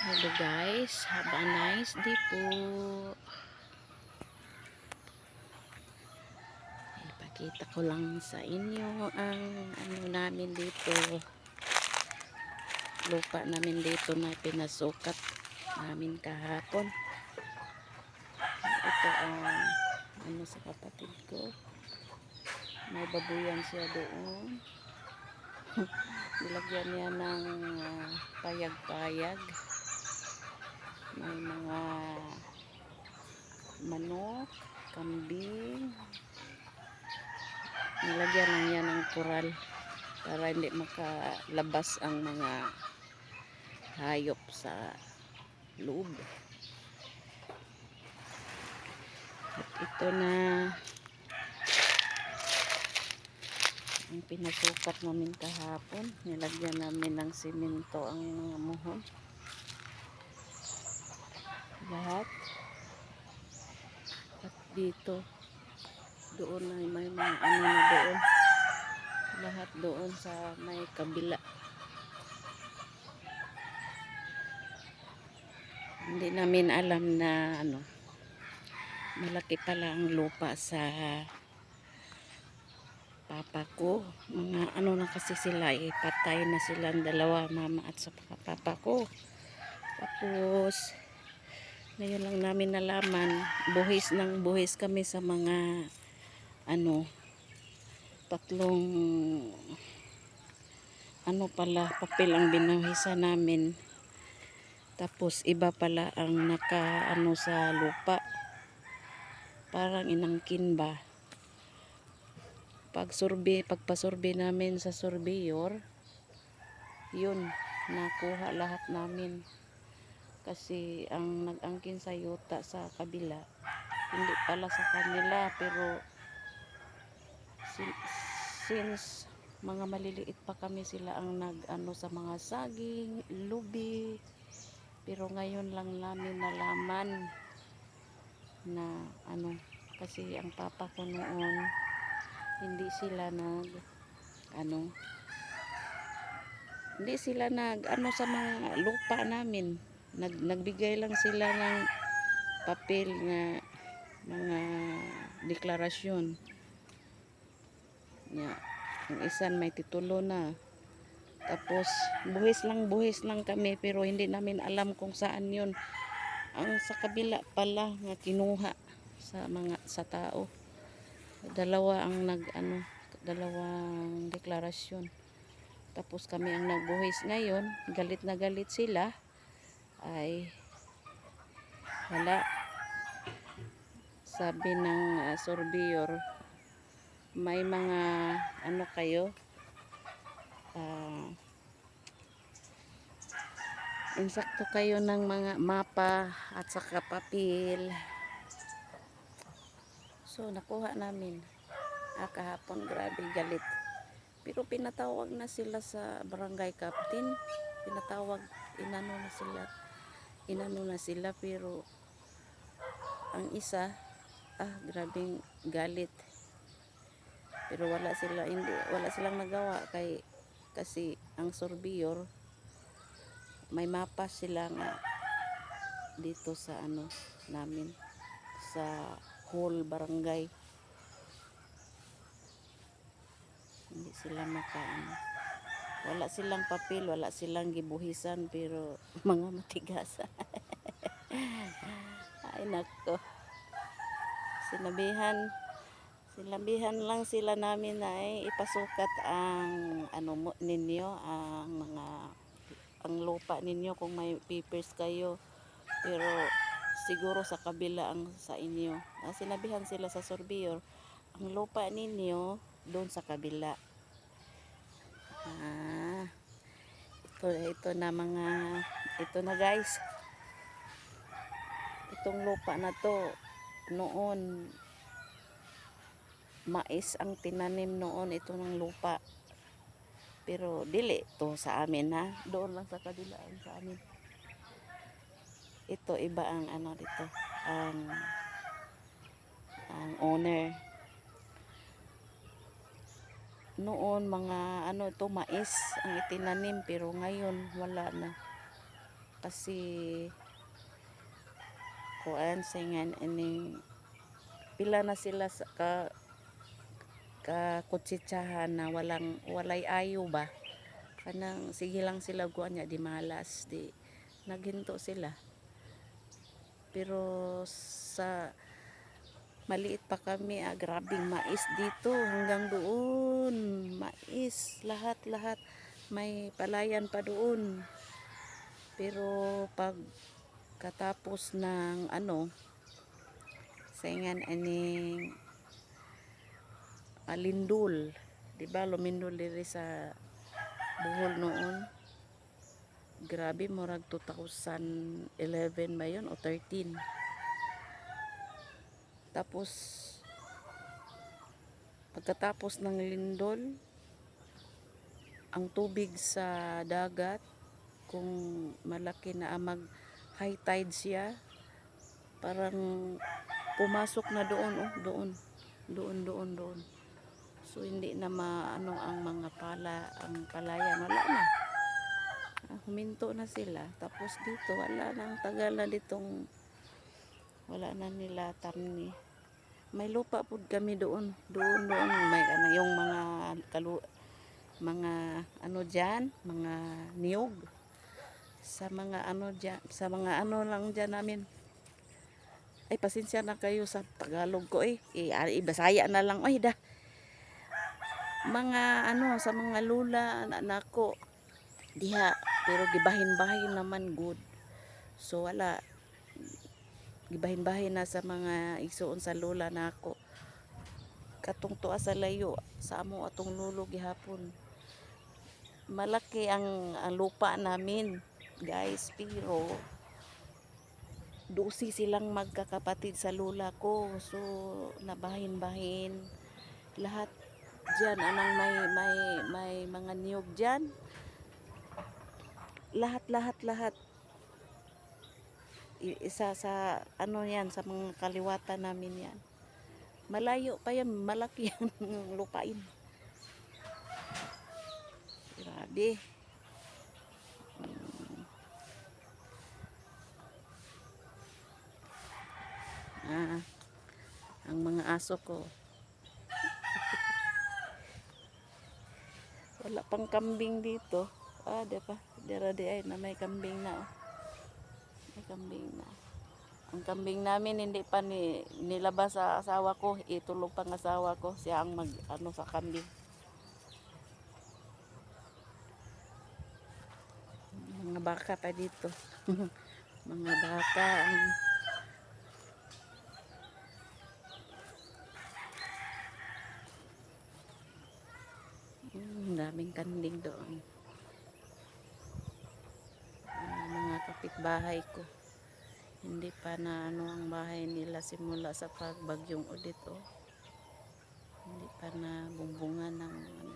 Hello guys, have a nice day po. Ipakita ko lang sa inyo ang ano namin dito. Lupa namin dito na pinasukat namin kahapon. Ito ang ano sa kapatid ko. May babuyan siya doon. Nilagyan niya ng ah, payag-payag. May mga manok, kambing. Nilagyan lang yan ng koral para hindi makalabas ang mga hayop sa loob. At ito na ang pinasukat namin kahapon. Nilagyan namin ng simento ang mga muhon. Lahat. At dito, doon ay may mga ano na doon. Lahat doon sa may kabila. Hindi namin alam na ano, malaki pala ang lupa sa papa ko. Mga ano na kasi sila, eh, patay na silang dalawa, mama at sa papa ko. Tapos, ngayon lang namin nalaman, buhis ng buhis kami sa mga, ano, tatlong, ano pala, papel ang binuhisan namin. Tapos, iba pala ang naka, ano, sa lupa. Parang inangkin ba pag survey, pagpasurvey namin sa surveyor, yun, nakuha lahat namin. Kasi ang nag-angkin sa yuta sa kabila, hindi pala sa kanila, pero sin- since mga maliliit pa kami sila ang nag-ano sa mga saging, lubi, pero ngayon lang namin nalaman na ano, kasi ang papa ko noon, hindi sila nag ano hindi sila nag ano sa mga lupa namin nag, nagbigay lang sila ng papel na mga deklarasyon. Ya ang isan may titulo na. Tapos buhis lang buhis lang kami pero hindi namin alam kung saan yun. Ang sa kabila pala nga kinuha sa mga sa tao. Dalawa ang nag ano dalawang deklarasyon. Tapos kami ang nagbuhis ngayon. Galit na galit sila ay wala sabi ng uh, surveyor may mga ano kayo ah insakto kayo ng mga mapa at saka papel So, nakuha namin. Ah, kahapon, grabe galit. Pero pinatawag na sila sa barangay captain. Pinatawag, inano na sila. Inano na sila, pero ang isa, ah, grabing galit. Pero wala sila, hindi, wala silang nagawa kay, kasi ang surveyor, may mapa sila nga dito sa ano namin sa whole barangay hindi sila makaano wala silang papel wala silang gibuhisan pero mga matigasan ay nako sinabihan sinabihan lang sila namin na ay ipasukat ang ano ninyo ang mga ang lupa ninyo kung may papers kayo pero siguro sa kabila ang sa inyo. Ah, sinabihan sila sa surveyor, ang lupa ninyo doon sa kabila. Ah, ito, ito na mga, ito na guys. Itong lupa na to, noon, mais ang tinanim noon ito ng lupa. Pero dili to sa amin ha. Doon lang sa kabila ang sa amin ito iba ang ano dito ang ang owner noon mga ano ito mais ang itinanim pero ngayon wala na. Kasi kuan singan ining pila na sila sa ka ka kutsitsahan na walang walay ayo ba? Kanang sige lang sila niya di malas di naghinto sila. Pero sa maliit pa kami ah, grabing mais dito hanggang doon. Mais lahat lahat. May palayan pa doon. Pero pag katapos ng ano saingan aning alindol di ba lumindol diri sa buhol noon? Grabe murag 2011 ba yun o 13 tapos pagkatapos ng lindol ang tubig sa dagat kung malaki na ang mag high tide siya parang pumasok na doon oh doon doon doon doon. So hindi na maano ang mga pala ang palayan wala na. Ah, huminto na sila. Tapos dito wala na ang tagal na ditong wala na nila tarni. May lupa po kami doon. Doon doon. May ano yung mga kalu mga ano diyan mga niyog. Sa mga ano diyan sa mga ano lang diyan namin. Ay pasensya na kayo sa Tagalog ko eh, ah, ibasaya na lang. Oy da. Mga ano sa mga lula anak nako. Diha pero gibahin-bahin naman good. So wala gibahin-bahin na sa mga igsuon sa lula nako katong tuwa sa layo sa amo atong lulo gihapon. Malaki ang, ang lupa namin guys pero dusi silang magkakapatid sa lula ko. So nabahin-bahin. Lahat diyan anang may may may mga niyog diyan lahat lahat lahat isa sa ano yan sa mga kaliwatan namin yan. Malayo pa yan malaki ang lupain. Grabe. Mm. ah ang mga aso ko. Wala pang kambing dito. Ah di pa dira di ay na may kambing na oh. Kambing na. Ang kambing namin hindi pa ni nilabas sa asawa ko itulog pang asawa ko. Siya ang mag ano sa kambing. Mga baka pa dito. Mga baka. Ang daming kanding doon. Ah, mga kapitbahay ko. Hindi pa na ano ang bahay nila simula sa pagbagyong udit oh. Hindi pa na bumbungan ng ano.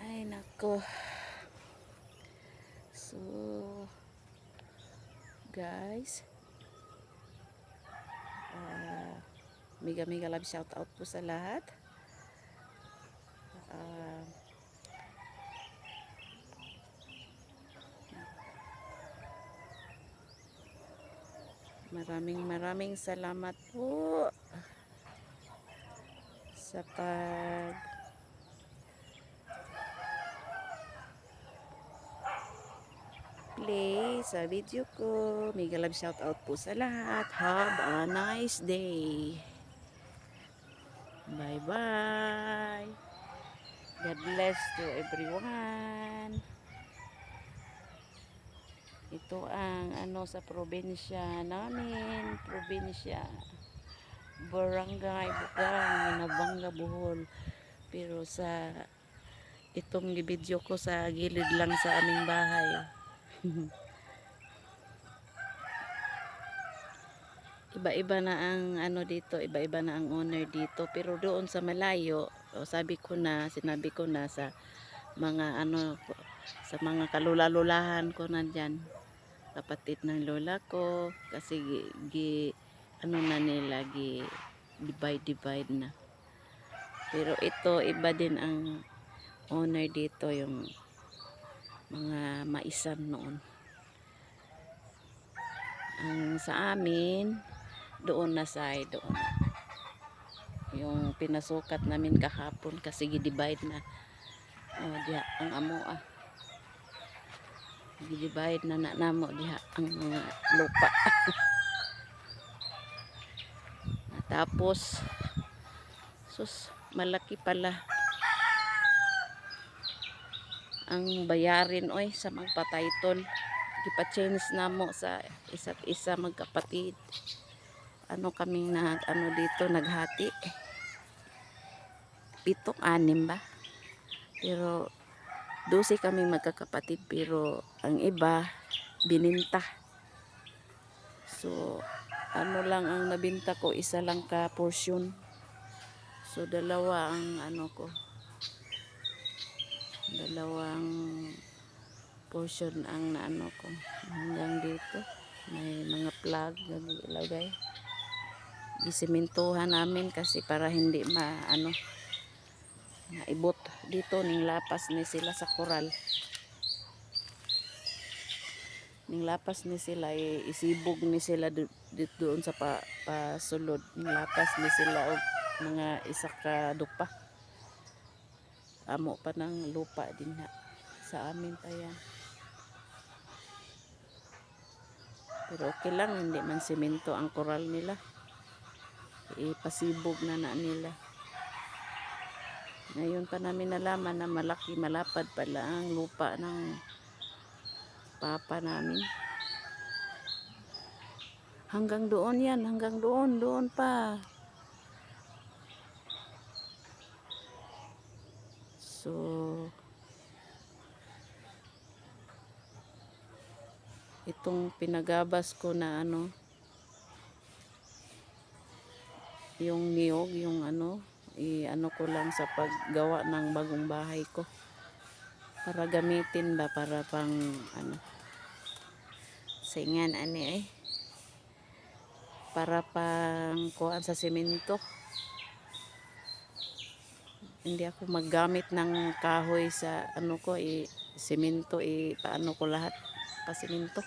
Ay nako. So guys, ah Mega mega love shout out po sa lahat. Ah, maraming maraming salamat po sa pag play sa video ko. Mega love shout out po sa lahat. Have a nice day. Bye bye. God bless to everyone. Ito ang ano sa probinsya namin, probinsya Barangay Bugang, Nabanga, Bohol. Pero sa itong video ko sa gilid lang sa aming bahay. iba-iba na ang ano dito, iba-iba na ang owner dito. Pero doon sa malayo, o sabi ko na, sinabi ko na sa mga ano, sa mga kalula-lulahan ko na dyan. Kapatid ng lola ko, kasi gi, gi ano na nila, gi divide-divide na. Pero ito, iba din ang owner dito, yung mga maisan noon. Ang sa amin, doon na sa doon. Yung pinasukat namin kahapon kasi gidivide na. Oh, diha ang amo ah. Gidivide na na namo diha ang mga lupa. Tapos, sus, malaki pala ang bayarin oy sa magpa-title. Gipa-change na mo sa isa't isa magkapatid. Ano kaming nag ano dito naghati. Pito anim ba? Pero 12 kaming magkakapatid pero ang iba bininta. So ano lang ang nabinta ko isa lang ka portion. So dalawa ang ano ko dalawang portion ang naano ko hanggang dito may mga plug na ilagay gisimentohan namin kasi para hindi ma ano maibot dito ning lapas ni sila sa koral. Ning lapas ni sila i- isibog ni sila dito doon sa pa, pasulod. Ning lapas ni sila og mga isa ka dupa. Amo pa ng lupa din ha sa amin pa yan. Pero okay lang hindi man simento ang koral nila. Ipasibog na na nila ngayon pa namin nalaman na malaki malapad pala ang lupa ng papa namin. Hanggang doon yan hanggang doon doon pa. So, itong pinagabas ko na ano, yung niyog, yung ano, i ano ko lang sa paggawa ng bagong bahay ko. Para gamitin ba, para pang ano, singan ani eh. Para pang kuhaan sa simento hindi ako maggamit ng kahoy sa ano ko i semento i paano ko lahat pa semento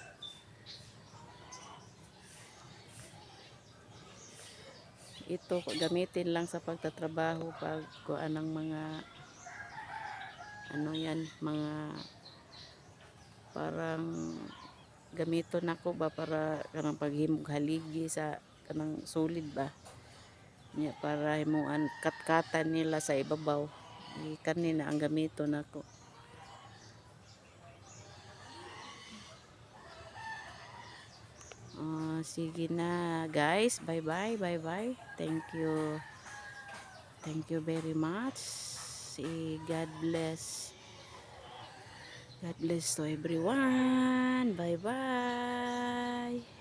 ito gamitin lang sa pagtatrabaho pag kuan ng mga ano yan mga parang gamiton ako ba para kanang paghimog haligi sa kanang sulid ba? Niya para himuan katkatan nila sa ibabaw. Di kanina ang gamito nako Ah, sige na guys. Bye bye bye bye thank you. Thank you very much. Si God bless. God bless to everyone. Bye bye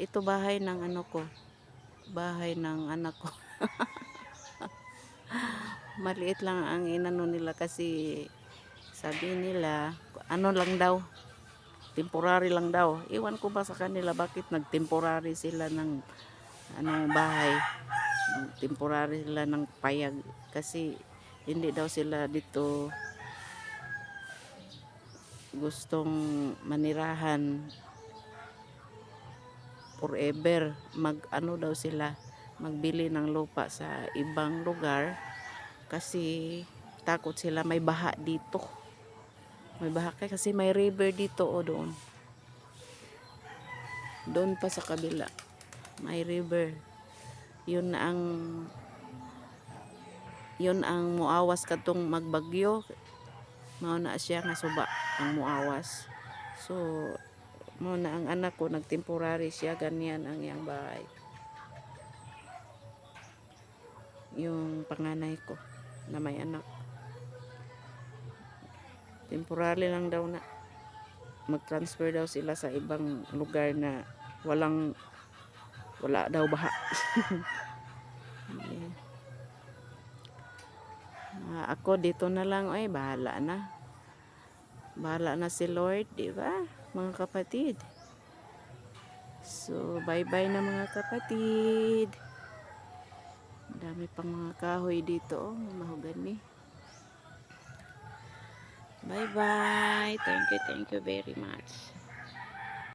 ito bahay ng ano ko. Bahay ng anak ko. Maliit lang ang inano nila kasi sabi nila, ano lang daw, temporary lang daw. Iwan ko ba sa kanila bakit nagtemporary sila ng anong bahay. Temporary sila ng payag kasi hindi daw sila dito gustong manirahan forever mag ano daw sila magbili ng lupa sa ibang lugar kasi takot sila may baha dito may baha kay kasi may river dito o doon. Doon pa sa kabila. May river. Yun na ang yun ang muawas katong magbagyo. Mao siya nga suba ang muawas so na ang anak ko nagtemporary siya ganyan ang iyang bahay. Yung panganay ko na may anak temporary lang daw na mag-transfer daw sila sa ibang lugar na walang wala daw baha. Ah, ako dito na lang ay bahala na bahala na si Lord di ba mga kapatid. So, bye-bye na mga kapatid. Dami pang mga kahoy dito, oh, mahogani. Bye-bye. Thank you, thank you very much.